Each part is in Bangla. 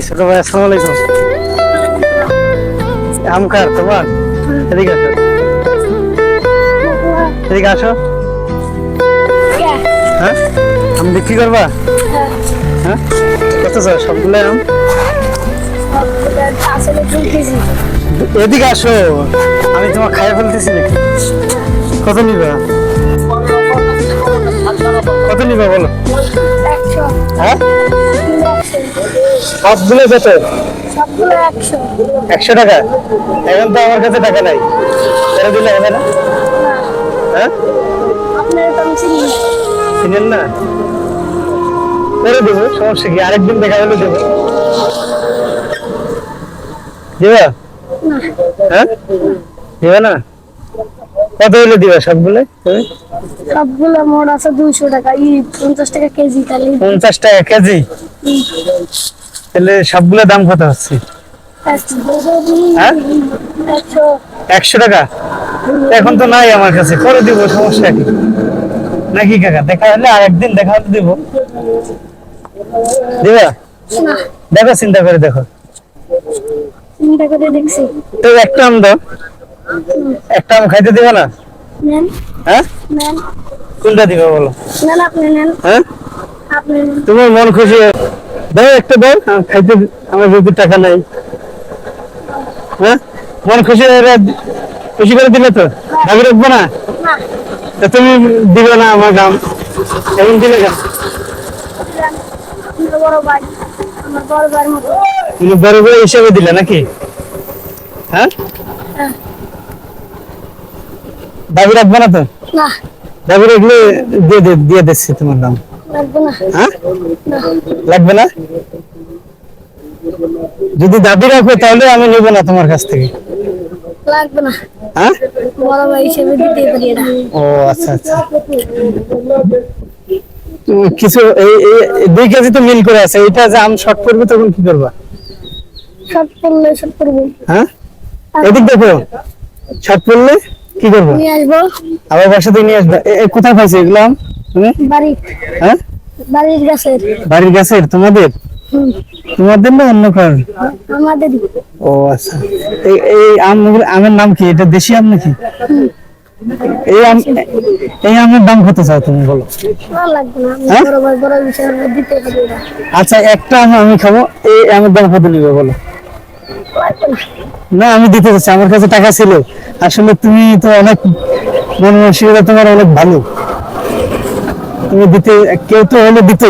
আসসালামু আলাইকুম। আম কার তোমার? এদিকে আসো। এদিকে আসো। হ্যাঁ? আম বিক্রি করবা? হ্যাঁ? আম? এদিকে আসো। আমি তোমার খাইয়ে ফেলতেছি কত নিবা? কত নিবা বলো? হ্যাঁ? সবগুলো কত সবগুলো একশো। একশো টাকা? এখন তো আমার কাছে টাকা নাই। দিলে হবে না? হ্যাঁ? না। চিনেন না? করে দেবো সমস্যা কি? আরেকদিন দেখা হলে দেবো। দিবা? হ্যাঁ? দিবা না? কত হলে দিবা সবগুলো? তুমি? সবগুলো আছে দুইশো টাকা। ই পঞ্চাশ টাকা কেজি তাহলে। পঞ্চাশ টাকা কেজি? তাহলে সবগুলো দাম কত হচ্ছে? হ্যাঁ? একশো। টাকা? এখন তো নাই আমার কাছে করে দিব সমস্যা কি? নাকি কাকা দেখা হলে আর একদিন দেখা হলে দিব। দিবা? দেখো চিন্তা করে দেখো। চিন্তা করে দেখছি। তো একটা আম দাও। একটা আম খাইতে দিবে না? নেন। হ্যাঁ? নেন। কোনটা দিবে বলো? নেন আপনি নেন। হ্যাঁ? আপনি তোমার মন খুশি দাও একটা দাও খাইতে আমার যদি টাকা নাই। হ্যাঁ? মন খুশি খুশি করে দিলে তো? দাবি রাখব না? তুমি দিবে না আমার দাম। এমন দিলে কেন বড় ভাই হিসেবে দিলে নাকি? হ্যাঁ। দাবি রাখবে না তো? না। দাবি রাখলে দিয়ে দিয়ে দিচ্ছি তোমার দাম লাগবে না। হ্যাঁ? লাগবে না? যদি দাবি রাখো তাহলে আমি নেব না তোমার কাছ থেকে। লাগবে না। হ্যাঁ? বড় ভাই হিসেবে দিতে পারি এটা। ও আচ্ছা আচ্ছা। কিছু এই দুই কেজি তো মিল করে আছে এটা যে আম শর্ট করবে তখন কি করবা? সব করলে সব করব। হ্যাঁ? এদিক দেখো। শর্ট পড়লে? কি করব? নিয়ে আসব। আবার বাসা থেকে নিয়ে আসবে। কোথায় পাইছো এগুলো? তুমি বাড়ি। হ্যাঁ? বাড়ির গাছের। বাড়ির গাছের? তোমাদের? তোমাদের না অন্য কার আমাদের। ও আচ্ছা। এই এই আম আমের নাম কি? এটা দেশি আম নাকি? এই আম এই আমের দাম কত চাও তুমি বলো? হ্যাঁ? আচ্ছা একটা আম আমি খাব। এই আমের দাম কত নিবে বলো? না আমি দিতে চাচ্ছি আমার কাছে টাকা ছিল। আসলে তুমি তো অনেক মন মানসিকতা তোমার অনেক ভালো। তুমি দিতে কেউ তো হলে দিত।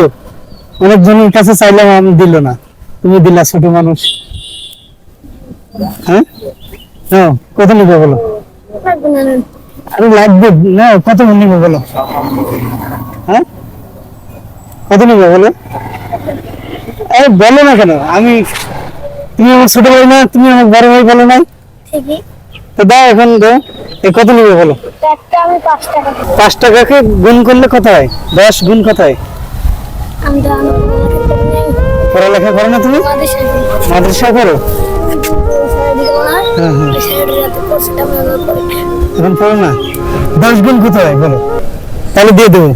অনেকজনের কাছে চাইলাম আমি দিল না। তুমি দিলা ছোট মানুষ। হ্যাঁ? নাও, কত নিবে বলো? আরে লাগবে না কত নিবে বলো? হ্যাঁ? কত নিবে বলো? বলো না কেন আমি তুমি আমার ছোট ভাই না তুমি আমার বড় ভাই বলো নাই? তো দাও এখন দাও এ কত নিবে বলো? পাঁচ টাকা টাকাকে গুণ করলে কত হয়? দশ গুণ কত হয়? পড়ালেখা করো না তুমি? মাদ্রাসা করো হ্যাঁ হ্যাঁ। করে এখন পড়ো না? দশ গুণ কত হয়? বলো। তাহলে দিয়ে দেবো।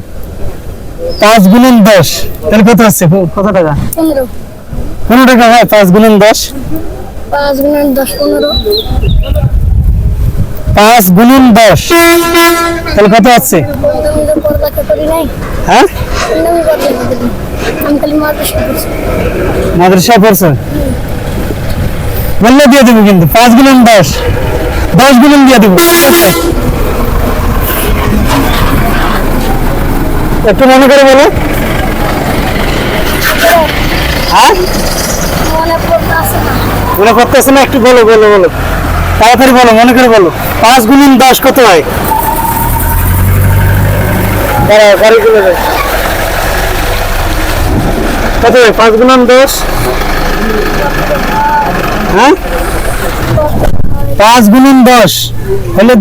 পাঁচ গুণন দশ তাহলে কত হচ্ছে কত টাকা? পনেরো। পনেরো টাকা হয় পাঁচ গুণন দশ? পাঁচ গুণ দশ পনেরো। পাঁচ গুণন দশ। তাহলে কত নাই হ্যাঁ? মাদ্রাসা পড়ছো? বললে দিয়ে দেবো কিন্তু পাঁচ গুণন দশ। দশ গুণন দিয়ে দেবো। আছে? একটু মনে করে বলো। হ্যাঁ? মনে করতেছে না একটু বলো বলো বলো। তাড়াতাড়ি বলো মনে করে বলো। পাঁচ গুণন দশ কত হয়। কত হয়? পাঁচ গুণন দশ? হ্যাঁ? পাঁচ গুণন দশ। হলে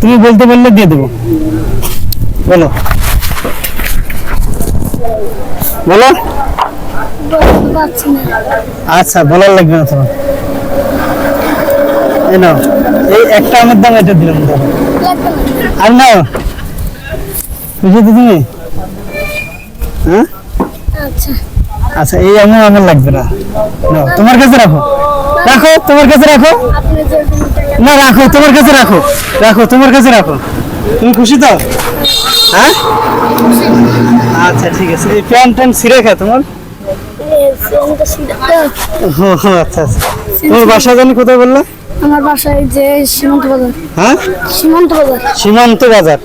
তুমি বলতে বললে দিয়ে দেবো। বলো। বলো। আচ্ছা বলার লাগবে না তোমার। নাও এই একটা আমের দাম এটা দিলাম ধরো আর নাও বুঝেছ তুমি? হ্যাঁ? আচ্ছা এই এমন আমার লাগবে না। নাও, তোমার কাছে রাখো। রাখো তোমার কাছে রাখো। না রাখো তোমার কাছে রাখো। রাখো তোমার কাছে রাখো। তুমি খুশি তো? হ্যাঁ? আচ্ছা ঠিক আছে। এই প্যান্ট ট্যান্ট ছিঁড়ে খা তোমার। এই ফোনটা ও আচ্ছা আচ্ছা। তোমার বাসা জানি কোথায় বললে? আমার বাসায় যে সীমান্ত বাজার। হ্যাঁ? সীমান্ত বাজার। সীমান্ত বাজার।